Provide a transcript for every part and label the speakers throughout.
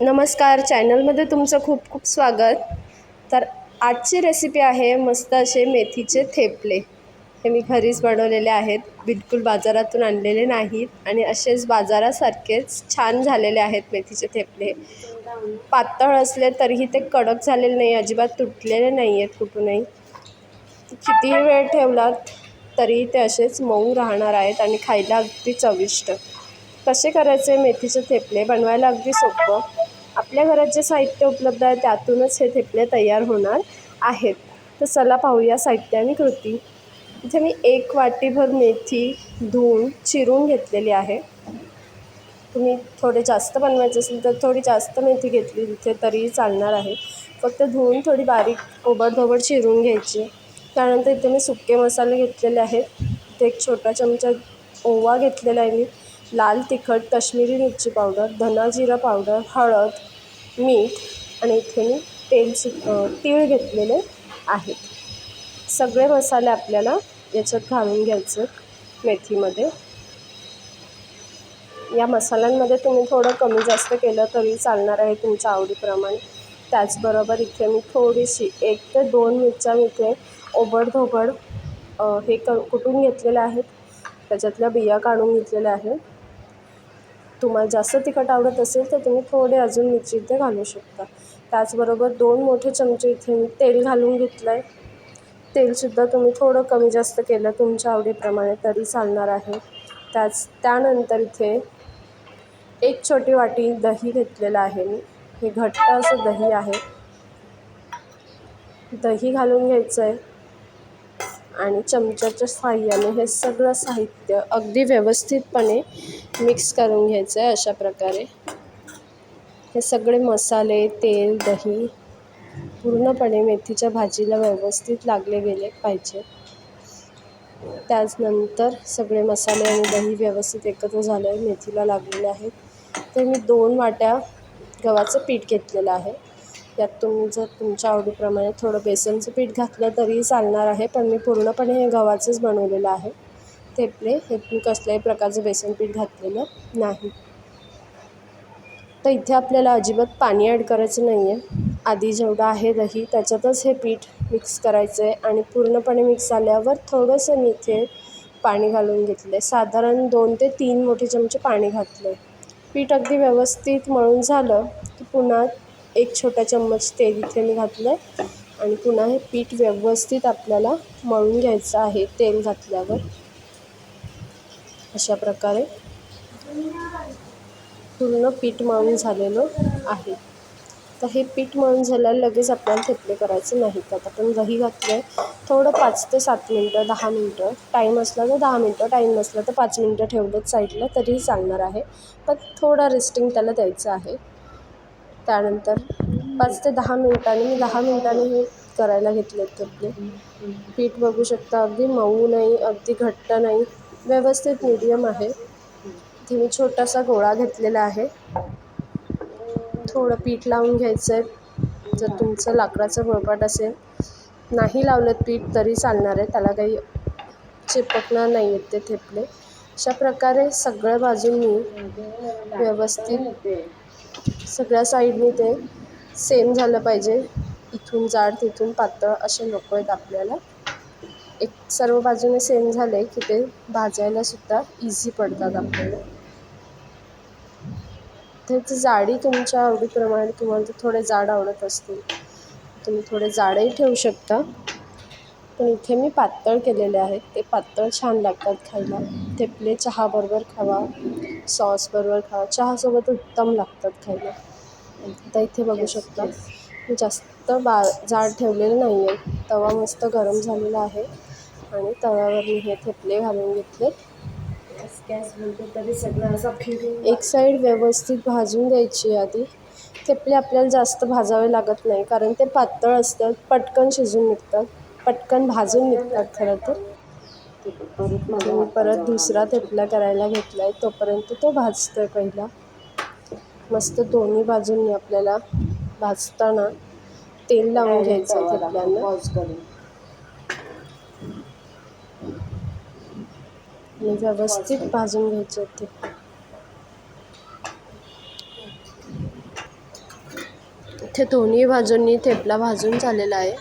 Speaker 1: नमस्कार चॅनलमध्ये तुमचं खूप खूप स्वागत. तर आजची रेसिपी आहे मस्त असे मेथीचे थेपले. हे मी घरीच बनवलेले आहेत. बिलकुल बाजारातून आणलेले नाहीत आणि असेच बाजारासारखेच छान झालेले आहेत मेथीचे थेपले. पातळ असले तरीही ते कडक झालेले नाही अजिबात तुटलेले नाही आहेत कुठूनही. कितीही वेळ ठेवलात तरी ते असेच मऊ राहणार आहेत आणि खायला अगदी चविष्ट. कसे करायचे मेथीचे थेपले? बनवायला अगदी सोपं. आपल्या घरात जे साहित्य उपलब्ध आहे त्यातूनच हे थेपले तयार होणार आहेत. तर चला पाहूया साहित्य आणि कृती. इथे मी एक वाटीभर मेथी धुवून चिरून घेतलेली आहे. तुम्ही थोडे जास्त बनवायचे असेल तर थोडी जास्त मेथी घेतली तिथे तरीही चालणार आहे. फक्त धुवून थोडी बारीक ओबडधोबड चिरून घ्यायची. त्यानंतर इथे मी सुके मसाले घेतलेले आहेत. ते एक छोटा चमचा ओवा घेतलेला आहे मी. लाल तिखट कश्मीरी मिरची पावडर धना जिरा पावडर हळद मीठ आणि इथे मी तेल सु तीळ घेतलेले आहेत. सगळे मसाले आपल्याला याच्यात घालून घ्यायचे मेथीमध्ये. या मसाल्यांमध्ये तुम्ही थोडं कमी जास्त केलं तरी चालणार आहे तुमच्या आवडीप्रमाणे. त्याचबरोबर इथे मी थोडीशी एक ते दोन मिरच्या मी इथे ओबडधोबड हे क कुटून घेतलेल्या आहेत त्याच्यातल्या बिया काढून घेतलेल्या आहेत. तुम्हाला जास्त तिखट आवडत असेल तर तुम्ही थोडे अजून मिरची इथे घालू शकता. त्याचबरोबर दोन मोठे चमचे इथे मी तेल घालून घेतलं आहे तेलसुद्धा तुम्ही थोडं कमी जास्त केलं तुमच्या आवडीप्रमाणे तरी चालणार आहे. त्याच त्यानंतर इथे एक छोटी वाटी दही घेतलेलं आहे मी. हे घट्ट असं दही आहे. दही घालून घ्यायचं आहे आणि चमच्याच्या साहाय्याने हे सगळं साहित्य अगदी व्यवस्थितपणे मिक्स करून घ्यायचं आहे अशा प्रकारे. हे सगळे मसाले तेल दही पूर्णपणे मेथीच्या भाजीला व्यवस्थित लागले गेले पाहिजे. त्याचनंतर सगळे मसाले आणि दही व्यवस्थित एकत्र झाले मेथीला लागलेले आहेत. तर मी दोन वाट्या गव्हाचं पीठ घेतलेलं आहे. यात तुम्ही जर तुमच्या आवडीप्रमाणे थोडं बेसनचं पीठ घातलं तरीही चालणार आहे पण मी पूर्णपणे हे गव्हाचंच बनवलेलं आहे. थेपले हे मी कसल्याही प्रकारचं बेसन पीठ घातलेलं नाही. तर इथे आपल्याला अजिबात पाणी ॲड करायचं नाही आहे. आधी जेवढं आहे दही त्याच्यातच हे पीठ मिक्स करायचं आहे आणि पूर्णपणे मिक्स झाल्यावर थोडंसं मी इथे पाणी घालून घेतलं आहे साधारण दोन ते तीन मोठे चमचे पाणी घातलं आहे पीठ अगदी व्यवस्थित मळून झालं की पुन्हा एक छोटा चम्मच तेल इथे मी घातलं आहे आणि पुन्हा हे पीठ व्यवस्थित आपल्याला मळून घ्यायचं आहे तेल घातल्यावर. अशा प्रकारे पूर्ण पीठ मळून झालेलं आहे. तर हे पीठ मळून झाल्यावर लगेच आपल्याला थेपले करायचे नाहीत. आता आपण दही घातलं आहे थोडं पाच ते सात मिनटं दहा मिनटं. टाईम असला तर दहा मिनटं टाईम नसला तर पाच मिनटं ठेवलंच साईडला तरीही चालणार आहे. पण थोडा रेस्टिंग त्याला द्यायचं आहे. त्यानंतर पाच ते दहा मिनटांनी मी दहा मिनटांनी हे करायला घेतले त्यातले पीठ बघू शकता अगदी मऊ नाही अगदी घट्ट नाही व्यवस्थित मीडियम आहे. इथे मी छोटासा गोळा घेतलेला आहे. थोडं पीठ लावून घ्यायचं आहे जर तुमचं लाकडाचं पोळपाट असेल. नाही लावलं पीठ तरी चालणार आहे त्याला काही चिपकणार नाही आहेत ते थेपले. अशा प्रकारे सगळ्या बाजूंनी व्यवस्थित सगळ्या साईडनी ते सेम झालं पाहिजे. इथून जाड तिथून पातळ असे नको आहेत आपल्याला. एक सर्व बाजूने सेम झाले की ते भाजायलासुद्धा इझी पडतात आपल्याला. त्याची जाडी तुमच्या आवडीप्रमाणे तुम्हाला ते थोडे जाड आवडत असतील. तुम्ही थोडे जाडही ठेवू शकता. पण इथे मी पातळ केलेले आहेत. ते पातळ छान लागतात खायला. थेपले चहाबरोबर खावा. सॉसबरोबर खावा. चहासोबत उत्तम लागतात खायला. आता इथे बघू शकता. मी जास्त बा जाड ठेवलेलं नाही आहे तवा मस्त गरम झालेला आहे. आणि तव्यावर मी हे थेपले घालून घेतले.
Speaker 2: तरी सगळं असं फिरून
Speaker 1: एक साईड व्यवस्थित भाजून द्यायची आधी. थेपले आपल्याला जास्त भाजावे लागत नाही. कारण ते पातळ असतात पटकन शिजून निघतात. पटकन भाजून निघतात खरं तर. मी परत दुसरा थेपला करायला घेतला आहे तोपर्यंत तो भाजतो आहे पहिला. मस्त दोन्ही बाजूंनी आपल्याला भाजताना तेल लावून घ्यायचं आहे थेपल्यांना व्यवस्थित भाजून घ्यायचे आहेत ते. इथे दोन्ही बाजूंनी थेपला भाजून झालेला आहे.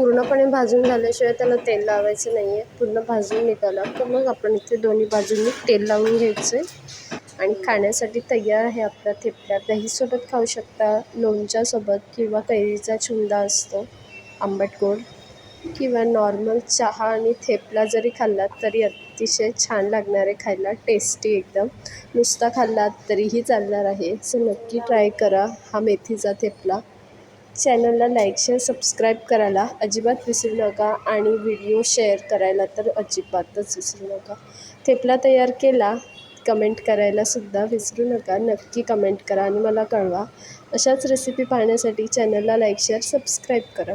Speaker 1: पूर्णपणे भाजून झाल्याशिवाय त्याला तेल लावायचं नाही आहे पूर्ण भाजून निघाला. तर मग आपण इथे दोन्ही बाजूंनी तेल लावून घ्यायचं आहे आणि खाण्यासाठी तयार आहे आपला थेपला. दहीसोबत खाऊ शकता लोणच्यासोबत किंवा कैरीचा चुंदा असतो आंबट गोड. किंवा नॉर्मल चहा आणि थेपला जरी खाल्लात तरी अतिशय छान लागणार आहे खायला टेस्टी एकदम. नुसता खाल्लात तरीही चालणार आहे. सो नक्की ट्राय करा हा मेथीचा थेपला. चॅनलला लाईक शेअर सबस्क्राईब करायला अजिबात विसरू नका आणि व्हिडिओ शेअर करायला तर अजिबातच विसरू नका. थेपला तयार केला कमेंट करायला सुद्धा विसरू नका. नक्की कमेंट करा आणि मला कळवा. अशाच रेसिपी पाहण्यासाठी चॅनलला लाईक शेअर सबस्क्राईब करा.